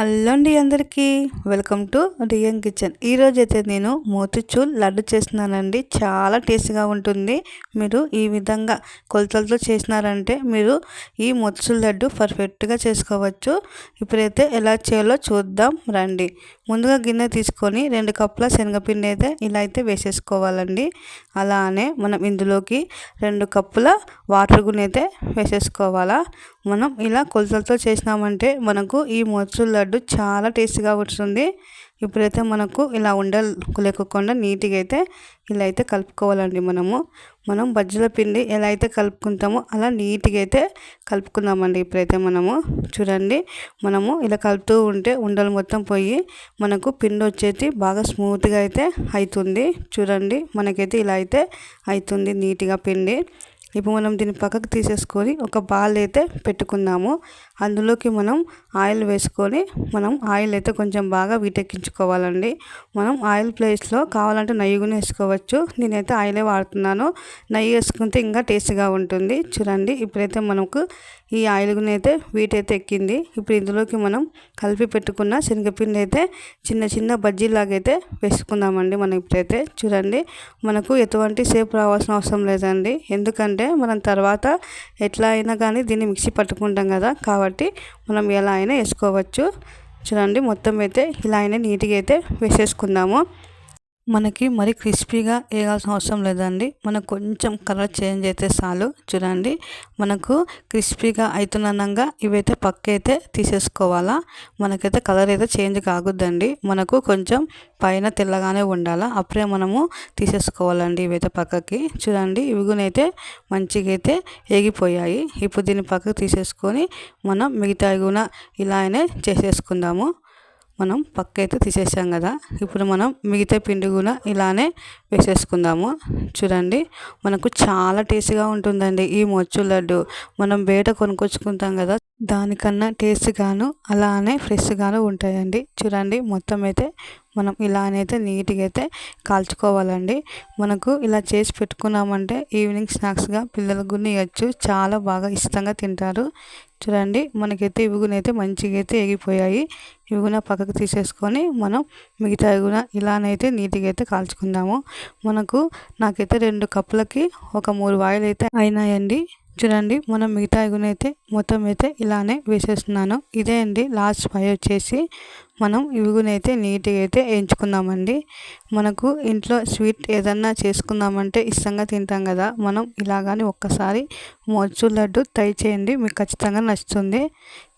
అల్లండి అందరికీ. Welcome to Riyam kitchen. ఈరోజు అయితే నేను మోతిచూర్ లడ్డు చేస్తున్నానండి. చాలా టేస్ట్గా ఉంటుంది. మీరు ఈ విధంగా కొలతలతో చేసినారంటే మీరు ఈ మోతిచూర్ లడ్డు పర్ఫెక్ట్గా చేసుకోవచ్చు. ఇప్పుడైతే ఎలా చేయాలో చూద్దాం రండి. ముందుగా గిన్నె తీసుకొని రెండు కప్పుల శనగపిండి అయితే ఇలా అయితే వేసేసుకోవాలండి. అలానే మనం ఇందులోకి రెండు కప్పుల వాటర్ గుని అయితే వేసేసుకోవాలా. మనం ఇలా కొలతలతో చేసినామంటే మనకు ఈ మొచ్చుల లడ్డు చాలా టేస్టీగా వస్తుంది. ఇప్పుడైతే మనకు ఇలా ఉండలు లేకుండా నీట్గా అయితే ఇలా అయితే కలుపుకోవాలండి మనము. మనం బజ్జీల పిండి ఎలా అయితే కలుపుకుంటామో అలా నీట్గా అయితే కలుపుకుందామండి ఇప్పుడైతే మనము. చూడండి మనము ఇలా కలుపుతూ ఉంటే ఉండలు మొత్తం పోయి మనకు పిండి వచ్చేసి బాగా స్మూత్గా అయితే అవుతుంది చూడండి మనకైతే ఇలా అయితే అవుతుంది నీట్గా పిండి. ఇప్పుడు మనం దీన్ని పక్కకు తీసేసుకొని ఒక బాల్ అయితే పెట్టుకున్నాము అందులోకి మనం ఆయిల్ వేసుకొని మనం ఆయిల్ అయితే కొంచెం బాగా వీటెక్కించుకోవాలండి. మనం ఆయిల్ ప్లేస్లో కావాలంటే నెయ్యి కూడా వేసుకోవచ్చు. నేనైతే ఆయిలే వాడుతున్నాను. నెయ్యి వేసుకుంటే ఇంకా టేస్ట్గా ఉంటుంది. చూడండి ఇప్పుడైతే మనకు ఈ ఆయిల్ అయితే వీటైతే ఎక్కింది. ఇప్పుడు ఇందులోకి మనం కలిపి పెట్టుకున్న శనగపిండి అయితే చిన్న చిన్న బజ్జీలాగైతే వేసుకుందామండి మనం ఇప్పుడైతే. చూడండి మనకు ఎటువంటి సేపు రావాల్సిన అవసరం లేదండి. ఎందుకంటే మనం తర్వాత ఎట్లా అయినా కానీ దీన్ని మిక్సీ పట్టుకుంటాం కదా కాబట్టి మనం ఎలా అయినా వేసుకోవచ్చు. చూడండి మొత్తం అయితే ఇలా అయినా నీట్గా అయితే వేసేసుకుందాము. మనకి మరి క్రిస్పీగా వేయాల్సిన అవసరం లేదండి. మనకు కొంచెం కలర్ చేంజ్ అయితే చాలు. చూడండి. మనకు క్రిస్పీగా అవుతున్నగా ఇవైతే పక్క అయితే తీసేసుకోవాలా? మనకైతే కలర్ అయితే చేంజ్ కాగుద్దండి. మనకు కొంచెం పైన తెల్లగానే ఉండాలా? అప్పుడే మనము తీసేసుకోవాలండి ఇవైతే పక్కకి. చూడండి. ఇవి అయితే మంచిగా అయితే ఏగిపోయాయి. ఇప్పుడు దీన్ని పక్కకు తీసేసుకొని మనం మిగతా కూడా ఇలానే చేసేసుకుందాము. మనం పక్క అయితే తీసేసాం కదా. ఇప్పుడు మనం మిగతా పిండి కూడా ఇలానే వేసేసుకుందాము. చూడండి మనకు చాలా టేస్ట్గా ఉంటుందండి ఈ మొచ్చు లడ్డు. మనం బయట కొనుక్కొచ్చుకుంటాం కదా దానికన్నా టేస్ట్గాను అలానే ఫ్రెష్గాను ఉంటాయండి. చూడండి మొత్తం అయితే మనం ఇలానైతే నీట్గా అయితే కాల్చుకోవాలండి. మనకు ఇలా చేసి పెట్టుకున్నామంటే ఈవినింగ్ స్నాక్స్గా పిల్లలకు కూడా ఇవ్వచ్చు. చాలా బాగా ఇష్టంగా తింటారు. చూడండి మనకైతే ఇవి కూడా అయితే మంచిగా అయితే ఎగిపోయాయి ఇవి కూడా పక్కకు తీసేసుకొని మనం మిగతా కూడా ఇలానైతే నీట్గా అయితే కాల్చుకుందాము. మనకు నాకైతే రెండు కప్పులకి ఒక మూడు వాయిల్ అయితే అయినాయండి. చూడండి మనం మిగతా ఇగునైతే మొత్తం అయితే ఇలానే వేసేస్తున్నాను. ఇదే అండి లాస్ట్ ఫైవ్ వచ్చేసి. మనం ఇవిగునైతే నీట్గా అయితే వేయించుకుందామండి మనకు ఇంట్లో స్వీట్ ఏదన్నా చేసుకుందామంటే ఇష్టంగా తింటాం కదా మనం ఇలాగాని ఒక్కసారి మోచు లడ్డు ట్రై చేయండి మీకు ఖచ్చితంగా నచ్చుతుంది.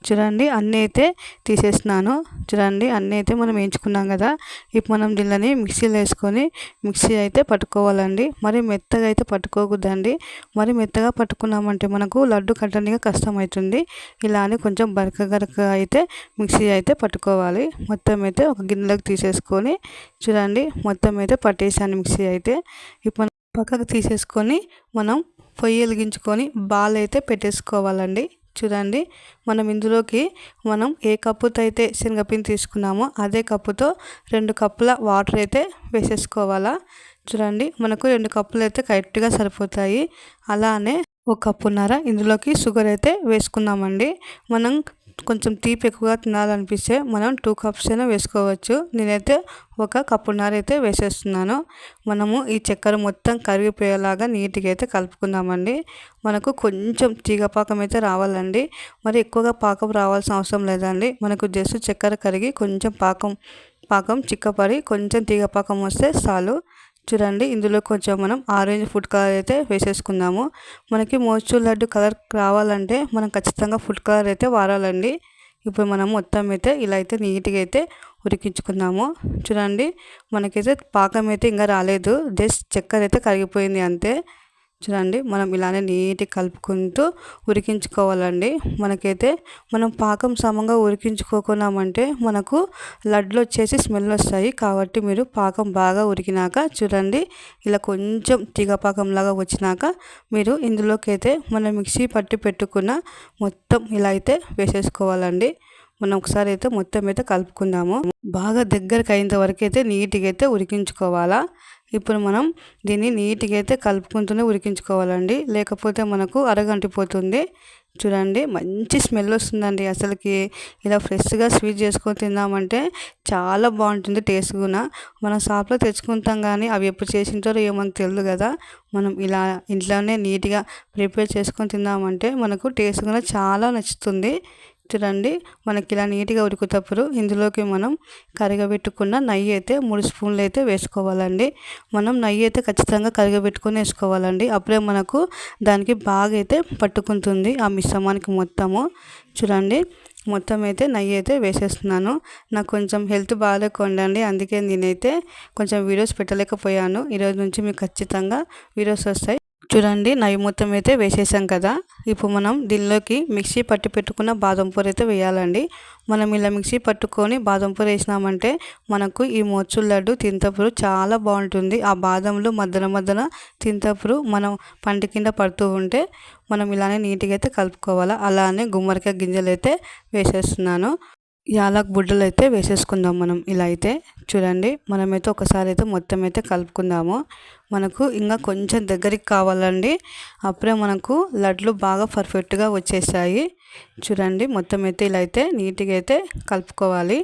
చూడండి అన్నీ అయితే తీసేసినాను చూడండి అన్నీ అయితే మనం వేయించుకున్నాం కదా ఇప్పుడు మనం దీళ్ళని మిక్సీలో వేసుకొని మిక్సీ అయితే పట్టుకోవాలండి. మరి మెత్తగా అయితే పట్టుకోకూడదండి. మరి మెత్తగా పట్టుకున్నామంటే మనకు లడ్డు కట్టడానికి కష్టమవుతుంది ఇలా అని కొంచెం బరక గరక అయితే మిక్సీ అయితే పట్టుకోవాలి. మొత్తం అయితే ఒక గిన్నెలోకి తీసేసుకొని చూడండి మొత్తం అయితే పట్టేసాను మిక్సీ అయితే. ఇప్పుడు పక్కకు తీసేసుకొని మనం పొయ్యి వెలిగించుకొని బాల్ అయితే పెట్టేసుకోవాలండి. చూడండి మనం ఇందులోకి మనం ఏ కప్పుతో అయితే శనగపిండి తీసుకున్నామో అదే కప్పుతో రెండు కప్పుల వాటర్ అయితే వేసేసుకోవాలా. చూడండి మనకు రెండు కప్పులు అయితే కరెక్ట్గా సరిపోతాయి. అలానే ఒక కప్పున్నర ఇందులోకి షుగర్ అయితే వేసుకుందామండి. మనం కొంచెం తీపి ఎక్కువగా తినాలనిపిస్తే మనం టూ కప్స్ అయినా వేసుకోవచ్చు. నేనైతే ఒక కప్పున్నర అయితే వేసేస్తున్నాను. మనము ఈ చక్కెర మొత్తం కరిగిపోయేలాగా నీట్గా అయితే కలుపుకుందామండి. మనకు కొంచెం తీగ పాకం అయితే రావాలండి. మరి ఎక్కువగా పాకం రావాల్సిన అవసరం లేదండి. మనకు జస్ట్ చక్కెర కరిగి కొంచెం పాకం పాకం చిక్కపడి కొంచెం తీగ పాకం వస్తే చాలు. చూడండి ఇందులో కొంచెం మనం ఆరెంజ్ ఫుడ్ కలర్ అయితే వేసేసుకుందాము. మనకి మోచూర్ లడ్డు కలర్ రావాలంటే మనం ఖచ్చితంగా ఫుడ్ కలర్ అయితే వాడాలండి. ఇప్పుడు మనం మొత్తం అయితే ఇలా అయితే నీట్గా అయితే ఉడికించుకుందాము. చూడండి మనకైతే పాకం అయితే ఇంకా రాలేదు. జస్ట్ చక్కెర అయితే కరిగిపోయింది అంతే. చూడండి మనం ఇలానే నీట్గా కలుపుకుంటూ ఉడికించుకోవాలండి. మనకైతే మనం పాకం సమంగా ఉడికించుకోకున్నామంటే మనకు లడ్లు వచ్చేసి స్మెల్ వస్తాయి. కాబట్టి మీరు పాకం బాగా ఉడికినాక చూడండి ఇలా కొంచెం తీగ పాకంలాగా వచ్చినాక మీరు ఇందులోకైతే మనం మిక్సీ పట్టి పెట్టుకున్న మొత్తం ఇలా అయితే వేసేసుకోవాలండి. మనం ఒకసారి అయితే మొత్తం అయితే కలుపుకుందాము. బాగా దగ్గరకు అయినంత వరకు అయితే నీట్గా అయితే ఉడికించుకోవాలా. ఇప్పుడు మనం దీన్ని నీట్గా అయితే కలుపుకుంటూనే ఉడికించుకోవాలండి. లేకపోతే మనకు అరగంటిపోతుంది చూడండి మంచి స్మెల్ వస్తుందండి. అసలుకి ఇలా ఫ్రెష్గా స్వీట్ చేసుకొని తిందామంటే చాలా బాగుంటుంది టేస్ట్ కూడా. మనం షాప్లో తెచ్చుకుంటాం కానీ అవి ఎప్పుడు చేసింటారో ఏమో తెలియదు కదా. మనం ఇలా ఇంట్లోనే నీట్గా ప్రిపేర్ చేసుకొని తిన్నామంటే మనకు టేస్ట్ కూడా చాలా నచ్చుతుంది. చూడండి మనకి ఇలా నీట్గా ఉడుకుతప్పుడు ఇందులోకి మనం కరగబెట్టుకున్న నెయ్యి అయితే మూడు స్పూన్లు అయితే వేసుకోవాలండి. మనం నెయ్యి అయితే ఖచ్చితంగా కరగబెట్టుకొని వేసుకోవాలండి. అప్పుడే మనకు దానికి బాగా అయితే పట్టుకుంటుంది ఆ మిశ్రమానికి మొత్తము. చూడండి మొత్తం అయితే నెయ్యి అయితే వేసేస్తున్నాను. నాకు కొంచెం హెల్త్ బాగాలేకుండండి అందుకే నేనైతే కొంచెం వీడియోస్ పెట్టలేకపోయాను. ఈరోజు నుంచి మీకు ఖచ్చితంగా వీడియోస్ వస్తాయి. చూడండి నెయ్యి మొత్తం అయితే వేసేసాం కదా. ఇప్పుడు మనం దీనిలోకి మిక్సీ పట్టి పెట్టుకున్న బాదం పూర అయితే వేయాలండి. మనం ఇలా మిక్సీ పట్టుకొని బాదం పూర వేసినామంటే మనకు ఈ మోచుల లడ్డు తింతపురు చాలా బాగుంటుంది. ఆ బాదంలో మధ్యన మధ్యన తింతపురు మనం పంట కింద పడుతూ ఉంటే మనం ఇలానే నీట్గా అయితే కలుపుకోవాలి. అలానే గుమ్మడికాయ గింజలు అయితే వేసేస్తున్నాను. యాలక్ బుడ్డలు అయితే వేసేసుకుందాం మనం ఇలా అయితే. చూడండి మనమైతే ఒకసారి అయితే మొత్తం అయితే కలుపుకుందాము. మనకు ఇంకా కొంచెం దగ్గరికి కావాలండి. అప్పుడే మనకు లడ్లు బాగా పర్ఫెక్ట్గా వచ్చేసాయి. చూడండి మొత్తం అయితే ఇలా అయితే నీట్గా అయితే కలుపుకోవాలి.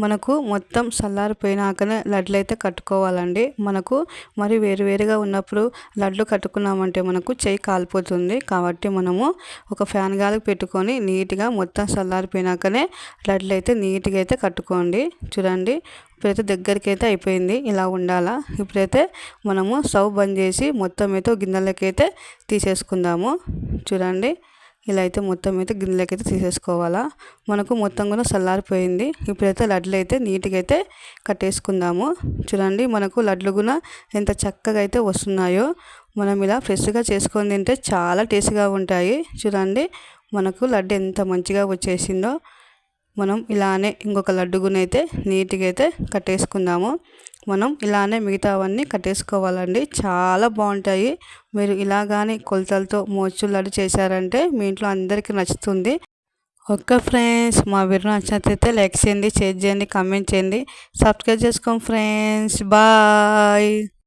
మనకు మొత్తం చల్లారిపోయినాకనే లడ్లు అయితే కట్టుకోవాలండి. మనకు మరి వేరువేరుగా ఉన్నప్పుడు లడ్లు కట్టుకున్నామంటే మనకు చేయి కాలిపోతుంది. కాబట్టి మనము ఒక ఫ్యాన్ గాలికి పెట్టుకొని నీట్గా మొత్తం చల్లారిపోయినాకనే లడ్లు అయితే నీట్గా అయితే కట్టుకోండి. చూడండి ఇప్పుడైతే దగ్గరికి అయితే అయిపోయింది. ఇలా ఉండాలా? ఇప్పుడైతే మనము స్టవ్ బంద్ చేసి మొత్తం అయితే గిన్నెలకైతే తీసేసుకుందాము. చూడండి ఇలా అయితే మొత్తం అయితే గిన్నెలకి అయితే తీసేసుకోవాలా. మనకు మొత్తం కూడా చల్లారిపోయింది. ఇప్పుడైతే లడ్లు అయితే నీట్గా అయితే కట్టేసుకుందాము. చూడండి మనకు లడ్లు కూడా ఎంత చక్కగా అయితే వస్తున్నాయో. మనం ఇలా ఫ్రెష్గా చేసుకొని తింటే చాలా టేస్ట్గా ఉంటాయి. చూడండి మనకు లడ్డు ఎంత మంచిగా వచ్చేసిందో. మనం ఇలానే ఇంకొక లడ్డుగునైతే నీట్గా అయితే కట్టేసుకుందాము. మనం ఇలానే మిగతావన్నీ కట్టేసుకోవాలండి. చాలా బాగుంటాయి మీరు ఇలాగానే కొలతలతో మోచు లడ్డు చేశారంటే మీ ఇంట్లో అందరికీ నచ్చుతుంది. ఓకే ఫ్రెండ్స్ మా వీడియో నచ్చినట్లయితే లైక్ చేయండి షేర్ చేయండి కామెంట్ చేయండి. సబ్స్క్రైబ్ చేసుకోండి ఫ్రెండ్స్. బాయ్.